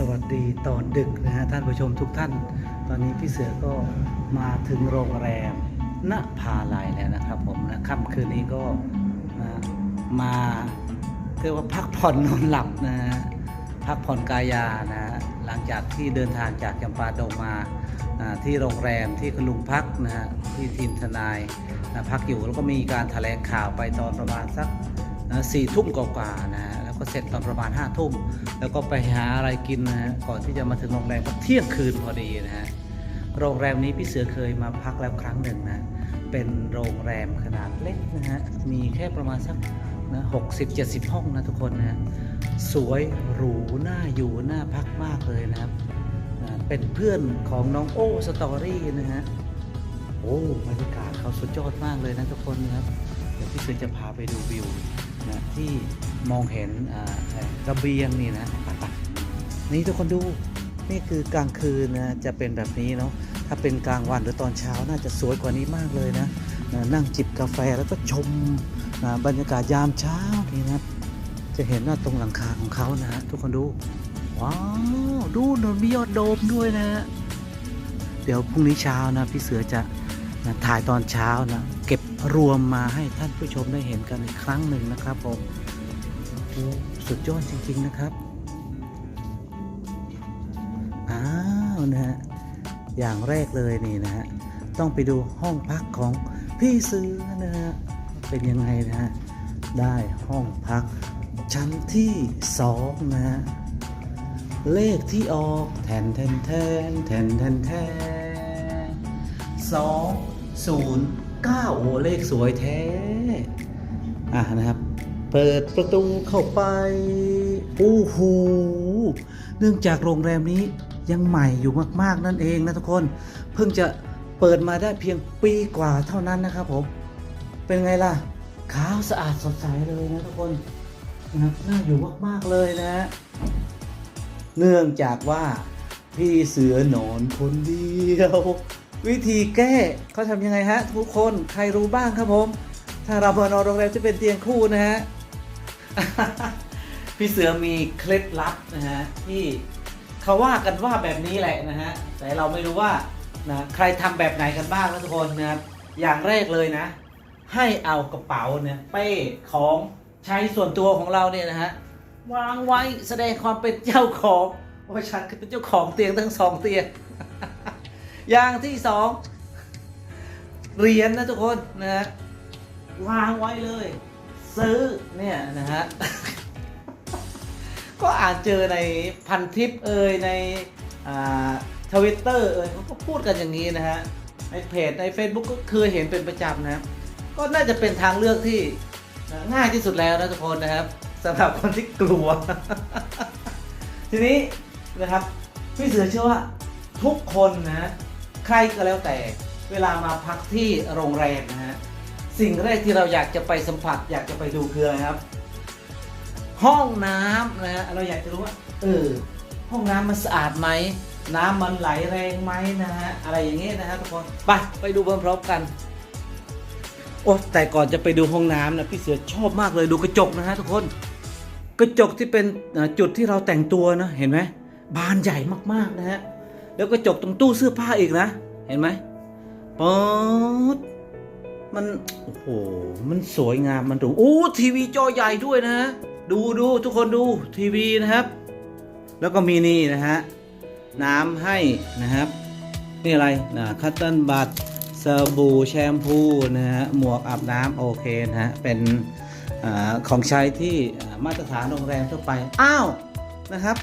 สวัสดีตอนดึกนะฮะท่านผู้ชมทุกท่าน ตอนนี้พี่เสือก็มาถึงโรงแรมณพาลายแล้วนะครับผมนะค่ำคืนนี้ก็นะมาเรียกว่าพักผ่อนนอนหลับนะฮะพักผ่อนกายานะฮะหลังจากที่เดินทางจากจำปาดงมาที่โรงแรมที่คุณลุงพักนะฮะที่ทีมทนายนะพักอยู่แล้วก็มีการแถลงข่าวไปตอนประมาณสักสี่ทุ่มกว่าๆนะฮะ ก็เสร็จตอนประมาณห้าทุ่ม แล้วก็ไปหาอะไรกินนะฮะก่อนที่จะมาถึงโรงแรมก็เที่ยงคืนพอดีนะฮะโรงแรมนี้พี่เสือเคยมาพักแล้วครั้งหนึ่งนะเป็นโรงแรมขนาดเล็กนะฮะมีแค่ประมาณสักนะหกสิบเจ็ดสิบห้องนะทุกคนนะสวยหรูน่าอยู่น่าพักมากเลยนะครับเป็นเพื่อนของน้องโอ้สตอรี่นะฮะโอ้บรรยากาศเขาสุดยอดมากเลยนะทุกคนนะครับ เดี๋ยวพี่เสือจะพาไปดูวิว นะที่มองเห็นระเบียงนี่นะนี่ทุกคนดูนี่คือกลางคืนนะจะเป็นแบบนี้เนาะถ้าเป็นกลางวันหรือตอนเช้าน่าจะสวยกว่านี้มากเลยนะนะนั่งจิบกาแฟแล้วก็ชมนะบรรยากาศยามเช้านี่นะจะเห็นว่าตรงหลังคาของเขานะทุกคนดูว้าวดูนนมียอดโดมด้วยนะฮะเดี๋ยวพรุ่งนี้เช้านะ พี่เสือจะนะถ่ายตอนเช้านะ เก็บรวมมาให้ท่านผู้ชมได้เห็นกันอีกครั้งหนึ่งนะครับผมสุดยอดจริง ๆนะครับอ้าวนะฮะอย่างแรกเลยนี่นะฮะต้องไปดูห้องพักของพี่ซื้อนะฮะเป็นยังไงนะฮะได้ห้องพักชั้นที่สองนะฮะเลขที่ออกแทนแทนแทนแทนแทนแทนสองศูนย์ ก้าโอ้เลขสวยแท้อะนะครับ เปิดประตูเข้าไปโอ้โหเนื่องจากโรงแรมนี้ยังใหม่อยู่มาก ๆ นั่นเองนะทุกคน เพิ่งจะเปิดมาได้เพียงปีกว่าเท่านั้นนะครับผมเป็นไงล่ะขาวสะอาดสดใสเลยนะทุกคนนะครับน่าอยู่มาก ๆ เลยนะฮะเนื่องจากว่าพี่เสือหนอนคนเดียว วิธีแก้เขาทำยังไงฮะ ทุกคนใครรู้บ้างครับผม ถ้าเรามานอนโรงแรมจะเป็นเตียงคู่นะฮะ พี่เสือมีเคล็ดลับนะฮะที่เขาว่ากันว่าแบบนี้แหละนะฮะ แต่เราไม่รู้ว่านะใครทำแบบไหนกันบ้างนะทุกคนนะครับอย่างแรกเลยนะ ให้เอากระเป๋าเนี่ยเป้ของใช้ส่วนตัวของเราเนี่ยนะฮะวางไว้แสดงความเป็นเจ้าของว่าฉันคือเป็นเจ้าของเตียงทั้งสองเตียง อย่างที่สองเหรียญนะทุกคนนะฮะวางไว้เลย ซื้อเนี่ยนะฮะก็อ่านเจอในพันทิปเอ่ยในทวิตเตอร์เอ่ยเขาก็พูดกันอย่างนี้นะฮะในเพจใน Facebook ก็เคยเห็นเป็นประจำนะก็น่าจะเป็นทางเลือกที่ง่ายที่สุดแล้วนะทุกคนนะครับสำหรับคนที่กลัว ทีนี้นะครับพี่เสือเชื่อว่าทุกคนนะ ใครก็แล้วแต่ เวลามาพักที่โรงแรมนะฮะสิ่งแรกที่เราอยากจะไปสัมผัส อยากจะไปดูคืออะไรครับ ห้องน้ำนะฮะเราอยากจะรู้ว่าเออห้องน้ำมันสะอาดไหมน้ำมันไหลแรงไหมนะฮะอะไรอย่างเงี้ยนะฮะทุกคนไปไปดูพร้อมๆกันโอ้แต่ก่อนจะไปดูห้องน้ำนะพี่เสือชอบมากเลยดูกระจกนะฮะทุกคน กระจกที่เป็นจุดที่เราแต่งตัวนะเห็นไหมบานใหญ่มากๆนะฮะ แล้วกระจกตรงตู้เสื้อผ้าอีกนะ เห็นไหมป๊อดมัน โอ้โห มันสวยงามมันหรูโอ้ทีวีจอใหญ่ด้วยนะฮะดูดูทุกคนดูทีวีนะครับ แล้วก็มีนี่นะฮะ น้ำให้นะครับ นี่อะไรนะคัตเติ้ลบัตสบู่แชมพูนะฮะ หมวกอาบน้ำโอเคนะฮะ เป็นอาของใช้ที่มาตรฐานโรงแรมทั่วไป อ้าว นะครับ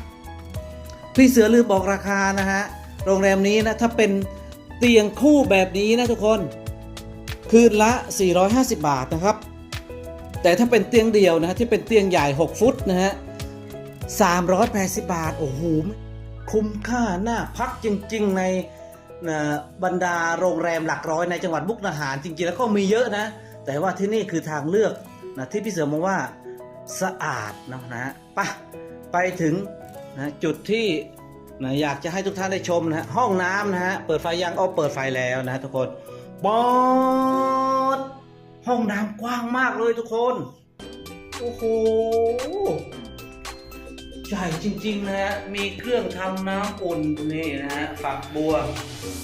พี่เสือลืมบอกราคานะฮะ โรงแรมนี้นะถ้าเป็นเตียงคู่แบบนี้นะทุกคน คืนละ 450 บาทนะครับ แต่ถ้าเป็นเตียงเดียวนะที่เป็นเตียงใหญ่ 6 ฟุตนะฮะ 380 บาท โอ้โห คุ้มค่าน่าพักจริง ๆ ในนะบรรดาโรงแรมหลักร้อยในจังหวัดมุกดาหารจริง ๆ แล้วก็มีเยอะนะ แต่ว่าที่นี่คือทางเลือกนะที่พี่เสือมองว่าสะอาดนะนะฮะไปไปถึงนะจุดที่ นะอยากจะให้ทุกท่านได้ชมนะฮะห้องน้ำนะฮะเปิดไฟยังเอาเปิดไฟแล้วนะทุกคนบอดห้องน้ำกว้างมากเลยทุกคน โอ้โหใหญ่จริง ๆ นะฮะ มีเครื่องทำน้ำอุ่นนี่นะฮะฝักบัว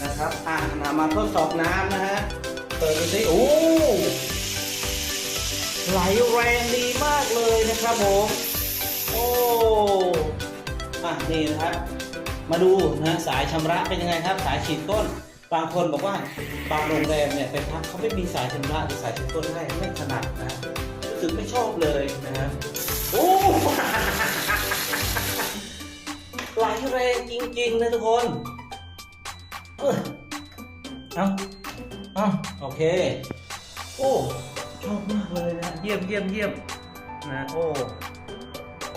นะครับอ่ามามาทดสอบน้ำนะฮะ เปิดดูสิโอ้ไหลแรงดีมากเลยนะครับผม โอ้อะนี่นะครับ มาดูนะสายชำระเป็นยังไงครับ สายฉีดต้น บางคนบอกว่าบางโรงแรมเนี่ยไปพักเขาไม่มีสายชำระหรือสายฉีดต้นให้ไม่ถนัดนะรู้สึกไม่ชอบเลยนะครับโอ้ไหลแรงจริงๆนะทุกคนเออเอาเอาโอเค โอ้ชอบมากเลยนะเยี่ยมเยี่ยมเยี่ยมนะโอ้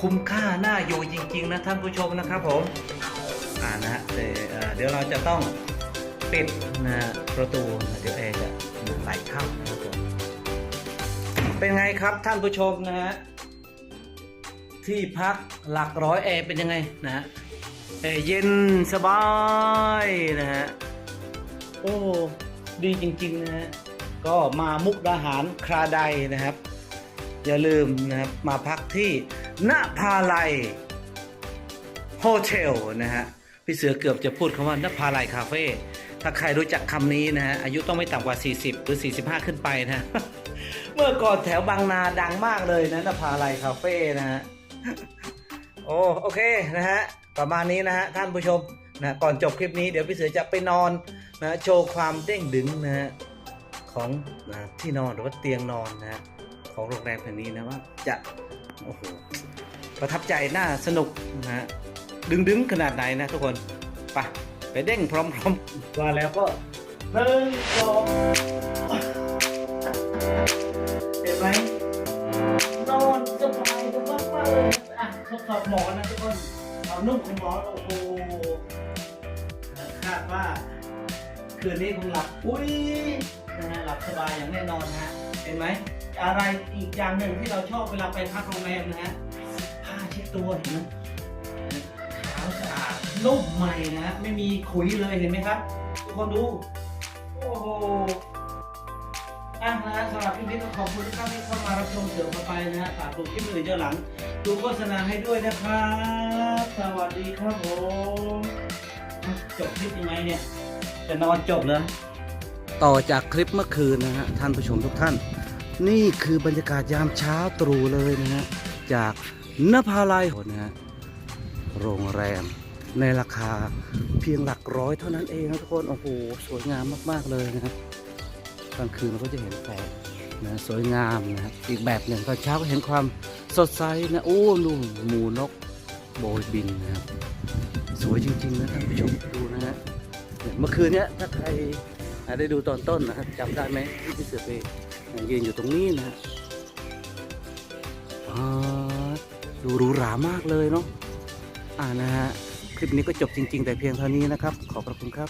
คุ้มค่าน่าอยู่จริง ๆ นะท่านผู้ชมนะครับผม อ่านะฮะเดี๋ยวเราจะต้องปิดนะประตูเดี๋ยวแอร์จะไหลเข้านะครับผมเป็นไงครับท่านผู้ชมนะฮะที่พักหลักร้อยแอร์เป็นยังไงนะฮะแอร์เย็นสบายนะฮะโอ้ดีจริงๆนะฮะก็มามุกดาหารคราใดนะครับ อย่าลืมนะครับมาพักที่ณภาลัยโฮเทลนะฮะ พี่เสือเกือบจะพูดคำว่านภาลัยคาเฟ่ถ้าใครรู้จักคำนี้นะฮะอายุต้องไม่ต่ำกว่า 40 หรือ 45 ขึ้นไปนะ เมื่อก่อนแถวบางนาดังมากเลยนะนภาลัยคาเฟ่นะฮะโอ้โอเคนะฮะประมาณนี้นะฮะท่านผู้ชมนะก่อนจบคลิปนี้เดี๋ยวพี่เสือจะไปนอนนะโชว์ความเด้งดึงนะฮะของนะที่นอนหรือว่าเตียงนอนนะฮะของโรงแรมแห่งนี้นะว่าจะโอ้โหประทับใจน่าสนุกนะฮะ ดึงดึงขนาดไหนนะทุกคน ไป ไปเด้งพร้อมๆว่าแล้วก็หนึ่งสองเห็นไหมนอนสบายมากมากเลยอะทดสอบหมอนนะทุกคนเอานุ่มของหมอนโอ้โหคาดว่าคืนนี้คงหลับอุ้ยนะฮะหลับสบายอย่างแน่นอนฮะเห็นไหมอะไรอีกอย่างหนึ่งที่เราชอบเวลาไปพักโรงแรมนะฮะผ้าเช็ดตัวเห็นไหม นุ่มใหม่นะฮะไม่มีขุยเลยเห็นไหมครับ ทุกคนดู โอ้โหอะนะสำหรับคลิปนี้ก็ขอบคุณทุกท่านที่เข้ามารับชมเสือมาไปนะฮะฝากดูคลิปอื่นเจ้าหลัง ดูโฆษณาให้ด้วยนะครับ สวัสดีครับผมจบคลิปยังไงเนี่ย จะนอนจบเลยต่อจากคลิปเมื่อคืนนะฮะท่านผู้ชมทุกท่าน นี่คือบรรยากาศยามเช้าตรู่เลยนะฮะจากนภาลัยนะฮะโรงแรม ในราคาเพียงหลักร้อยเท่านั้นเองนะทุกคน โอ้โห สวยงามมากๆเลยนะครับกลางคืนเราก็จะเห็นแสงนะสวยงามนะครับอีกแบบหนึ่งตอนเช้าก็เห็นความสดใสนะโอ้ดูหมูนกโบยบินนะครับสวยจริงๆนะท่านผู้ชมดูนะฮะเนี่ยเมื่อคืนเนี้ยถ้าใครได้ดูตอนต้นนะครับจำได้ไหมที่พี่เสือไปยืนอยู่ตรงนี้นะฮะอ่าดูหรูหรามากเลยเนาะอ่านะฮะ คลิปนี้ก็จบจริง ๆ แต่เพียงเท่านี้นะครับ ขอบพระคุณครับ